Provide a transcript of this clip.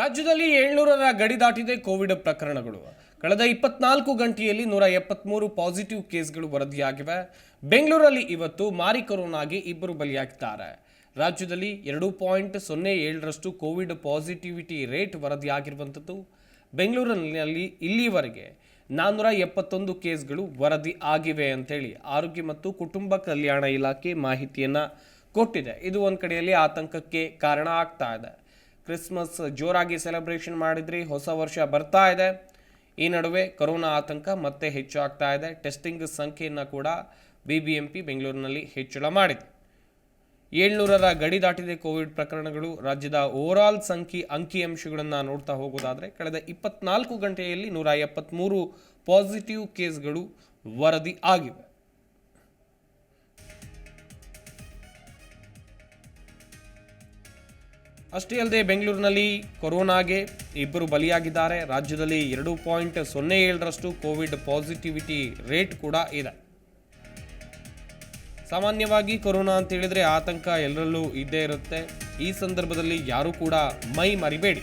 ರಾಜ್ಯದಲ್ಲಿ ಏಳ್ನೂರರ ಗಡಿ ದಾಟಿದೆ ಕೋವಿಡ್ ಪ್ರಕರಣಗಳು. ಕಳೆದ ಇಪ್ಪತ್ನಾಲ್ಕು ಗಂಟೆಯಲ್ಲಿ ನೂರ ಎಪ್ಪತ್ಮೂರು ಪಾಸಿಟಿವ್ ಕೇಸ್ಗಳು ವರದಿಯಾಗಿವೆ. ಬೆಂಗಳೂರಲ್ಲಿ ಇವತ್ತು ಮಾರಿ ಕೊರೋನಾಗೆ ಇಬ್ಬರು ಬಲಿಯಾಗಿದ್ದಾರೆ. ರಾಜ್ಯದಲ್ಲಿ ಎರಡು ಪಾಯಿಂಟ್ ಸೊನ್ನೆ ಏಳರಷ್ಟು ಕೋವಿಡ್ ಪಾಸಿಟಿವಿಟಿ ರೇಟ್ ವರದಿಯಾಗಿರುವಂಥದ್ದು. ಬೆಂಗಳೂರಿನಲ್ಲಿ ಇಲ್ಲಿವರೆಗೆ ನಾನ್ನೂರ ಎಪ್ಪತ್ತೊಂದು ಕೇಸ್ಗಳು ವರದಿ ಆಗಿವೆ ಅಂತೇಳಿ ಆರೋಗ್ಯ ಮತ್ತು ಕುಟುಂಬ ಕಲ್ಯಾಣ ಇಲಾಖೆ ಮಾಹಿತಿಯನ್ನು ಕೊಟ್ಟಿದೆ. ಇದು ಒಂದು ಕಡೆಯಲ್ಲಿ ಆತಂಕಕ್ಕೆ ಕಾರಣ ಆಗ್ತಾ ಇದೆ. ಕ್ರಿಸ್ಮಸ್ ಜೋರಾಗಿ ಸೆಲೆಬ್ರೇಷನ್ ಮಾಡಿದ್ರಿ, ಹೊಸ ವರ್ಷ ಬರ್ತಾ ಇದೆ. ಈ ನಡುವೆ ಕೊರೋನಾ ಆತಂಕ ಮತ್ತೆ ಹೆಚ್ಚು ಆಗ್ತಾ ಇದೆ. ಟೆಸ್ಟಿಂಗ್ ಸಂಖ್ಯೆಯನ್ನು ಕೂಡ ಬಿ ಬಿ ಎಂ ಪಿ ಬೆಂಗಳೂರಿನಲ್ಲಿ ಹೆಚ್ಚಳ ಮಾಡಿದೆ. ಏಳ್ನೂರರ ಗಡಿ ದಾಟಿದೆ ಕೋವಿಡ್ ಪ್ರಕರಣಗಳು. ರಾಜ್ಯದ ಓವರಾಲ್ ಸಂಖ್ಯೆ ಅಂಕಿಅಂಶಗಳನ್ನು ನೋಡ್ತಾ ಹೋಗೋದಾದರೆ, ಕಳೆದ ಇಪ್ಪತ್ನಾಲ್ಕು ಗಂಟೆಯಲ್ಲಿ ನೂರ ಎಪ್ಪತ್ತ್ಮೂರು ಪಾಸಿಟಿವ್ ಕೇಸ್ಗಳು ವರದಿ ಆಗಿವೆ. ಅಷ್ಟೇ ಅಲ್ಲದೆ ಬೆಂಗಳೂರಿನಲ್ಲಿ ಕೊರೋನಾಗೆ ಇಬ್ಬರು ಬಲಿಯಾಗಿದ್ದಾರೆ. ರಾಜ್ಯದಲ್ಲಿ ಎರಡು ಪಾಯಿಂಟ್ ಸೊನ್ನೆ ಏಳರಷ್ಟು ಕೋವಿಡ್ ಪಾಸಿಟಿವಿಟಿ ರೇಟ್ ಕೂಡ ಇದೆ. ಸಾಮಾನ್ಯವಾಗಿ ಕೊರೋನಾ ಅಂತ ಹೇಳಿದರೆ ಆತಂಕ ಎಲ್ಲರಲ್ಲೂ ಇದ್ದೇ ಇರುತ್ತೆ. ಈ ಸಂದರ್ಭದಲ್ಲಿ ಯಾರೂ ಕೂಡ ಮೈ ಮರಿಬೇಡಿ.